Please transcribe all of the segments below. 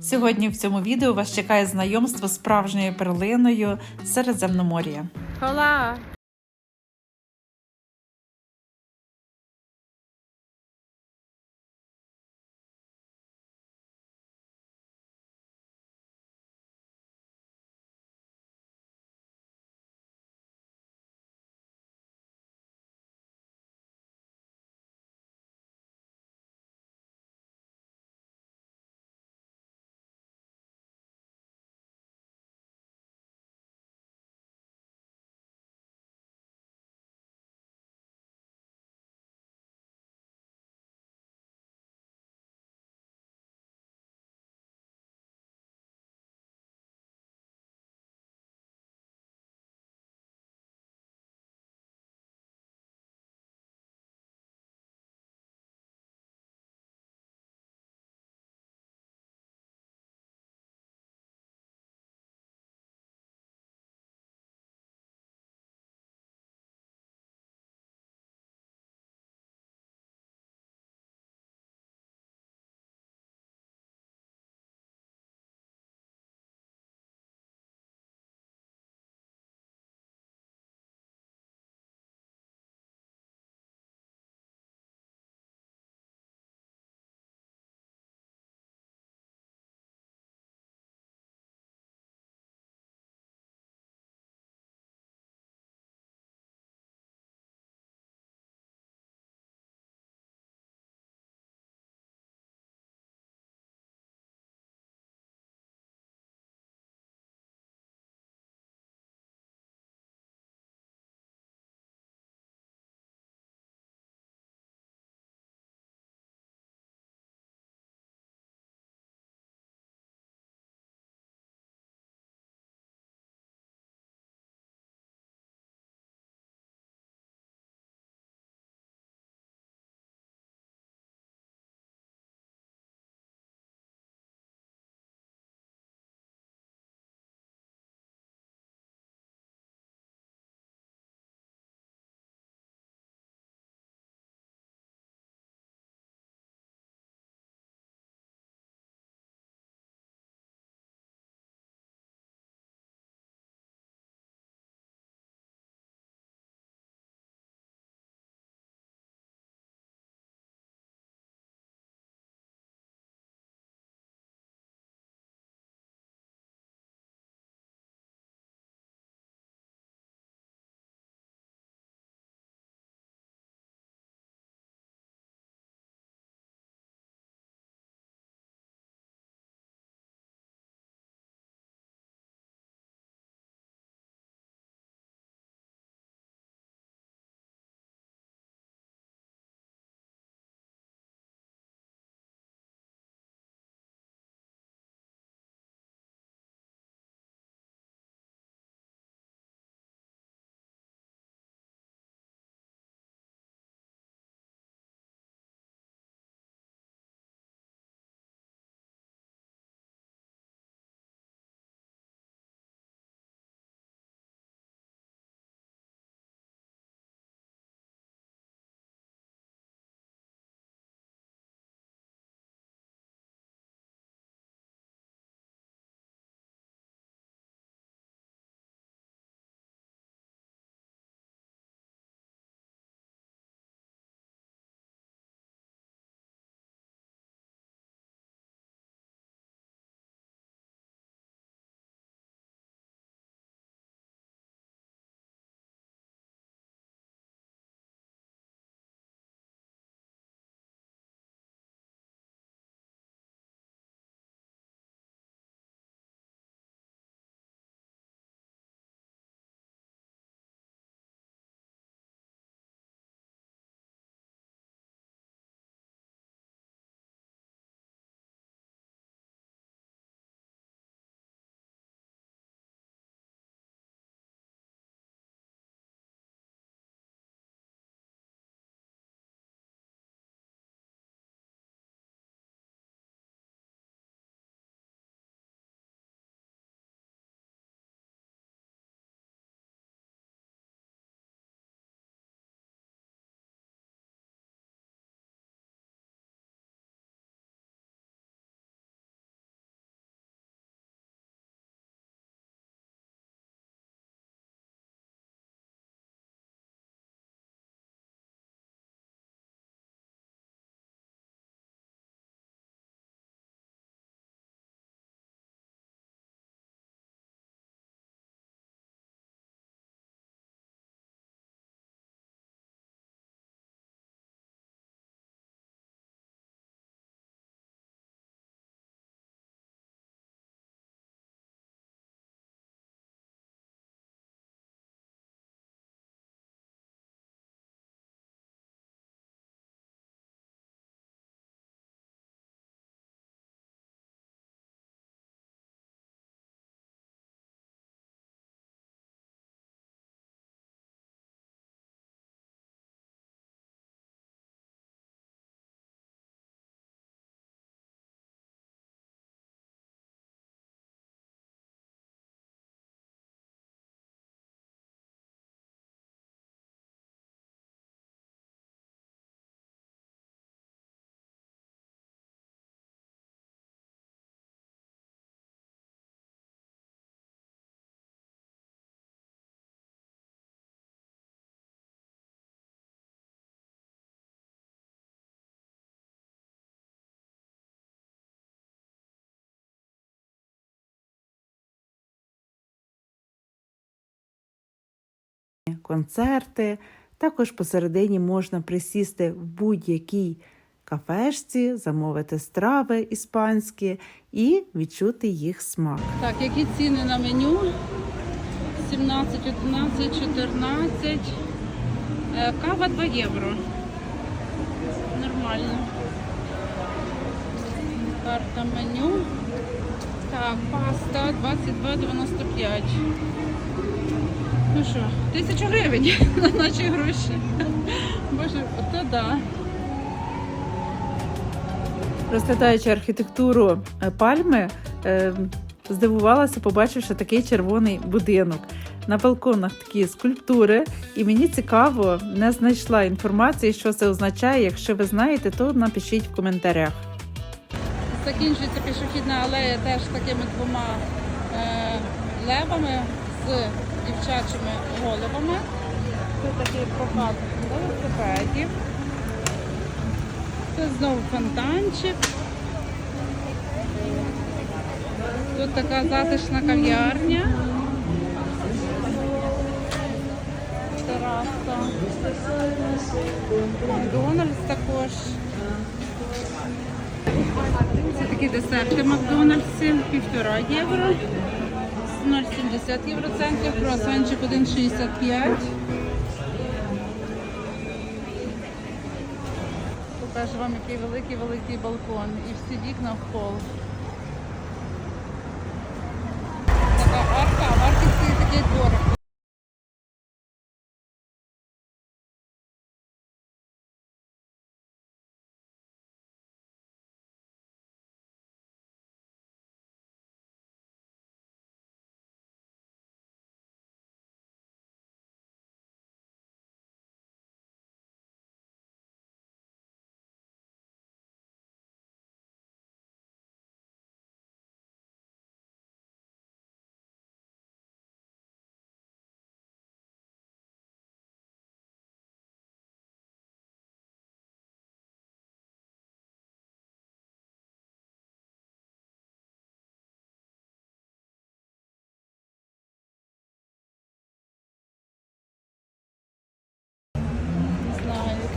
Сьогодні в цьому відео вас чекає знайомство з справжньою перлиною Середземномор'я. Hola! Концерти. Також посередині можна присісти в будь-якій кафешці, замовити страви іспанські і відчути їх смак. Так, які ціни на меню? 17, 11, 14. Е, Кава 2 євро. Нормально. Карта меню. Так, паста 22,95. Ну що, тисячу гривень на наші гроші. Боже, ото да. Розглядаючи архітектуру е, пальми, е, здивувалася, побачивши такий червоний будинок. На балконах такі скульптури, і мені цікаво, не знайшла інформації, що це означає. Якщо ви знаєте, то напишіть в коментарях. Закінчується пішохідна алея теж такими двома е, левами з дівчачими головами. Це такий прокат велосипедів. Це знову фонтанчик. Тут така затишна кав'ярня. Тераса. Макдональдс також. Це такі десерти Макдональдсі, півтора євро, 0,70 євроцентів, круасанчик 1,65. Покажу вам, який великий-великий балкон і всі вікна в пол. Така арка, а в арці стоїть такий дворик.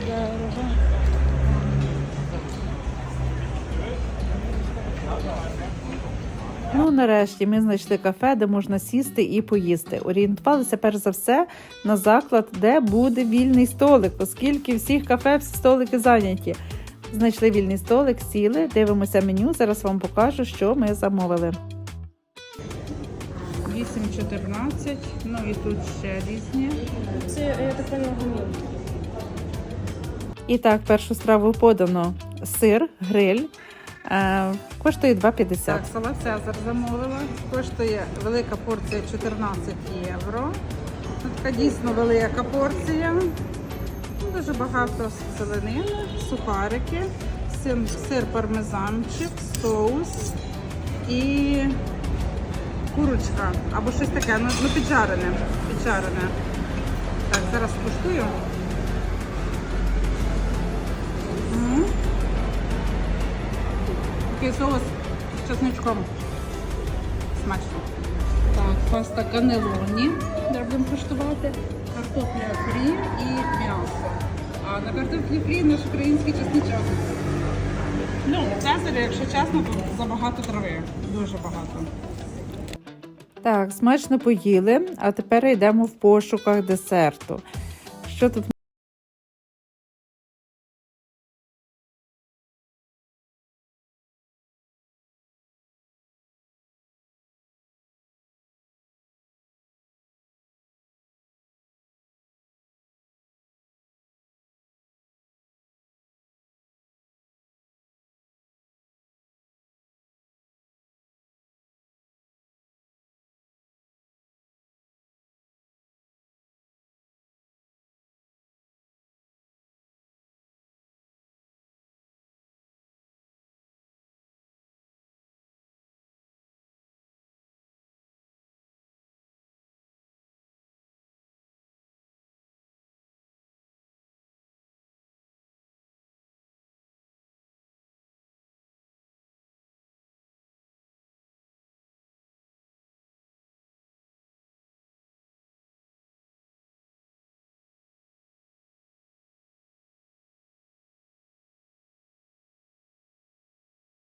Знаю, яке. Ну, нарешті ми знайшли кафе, де можна сісти і поїсти. Орієнтувалися перш за все на заклад, де буде вільний столик, оскільки всіх кафе всі столики зайняті. Знайшли вільний столик, сіли, дивимося меню. Зараз вам покажу, що ми замовили. 8,14, ну і тут ще різні. Це я так гумілки. І так, першу страву подано сир, гриль. Е, коштує 2,50. Так, салат Цезар замовила. Коштує велика порція 14 євро. Ну, Така дійсно велика порція. Ну, Дуже багато зеленини, сухарики, сир, пармезанчик, соус і курочка або щось таке, ну, ну піджарене. піджарене. Так, зараз скуштую. М. Такий соус з чесничком. Смачно. Так, паста канелоні. Зараз будемо куштувати. Картопля фрі і м'ясо. А на картоплі фрі наш український чесничок. Ну, цезаря, якщо чесно, то забагато трави. Дуже багато. Так, смачно поїли, а тепер йдемо в пошуках десерту. Що тут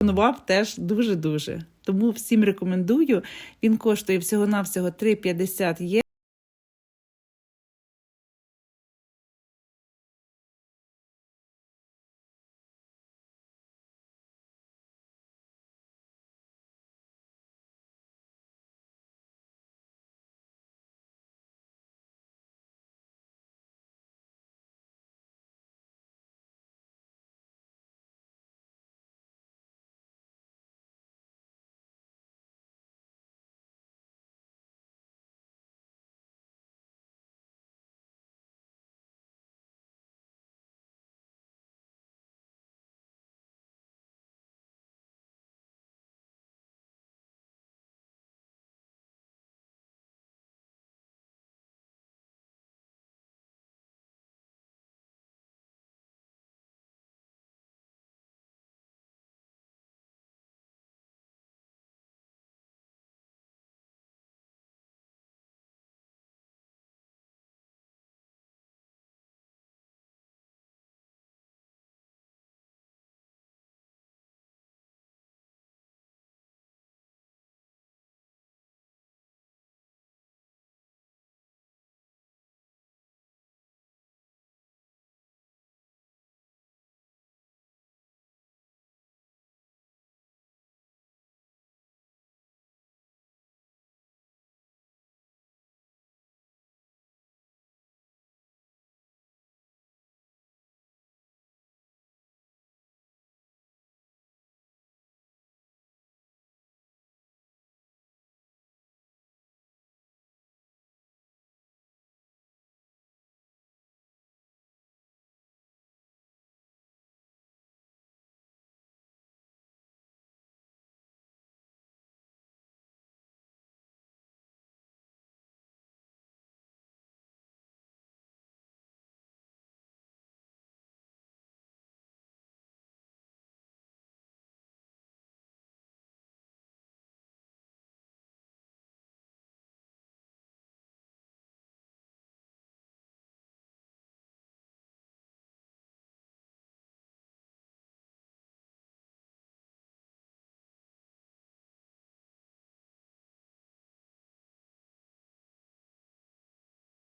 імпонував теж дуже-дуже. Тому всім рекомендую. Він коштує всього-навсього 3,50 є.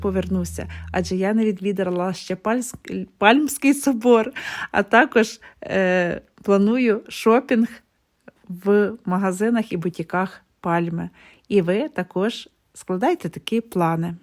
Повернуся, адже я не відвідала ще Пальмський собор, а також е, планую шопінг в магазинах і бутіках Пальми. І ви також складайте такі плани.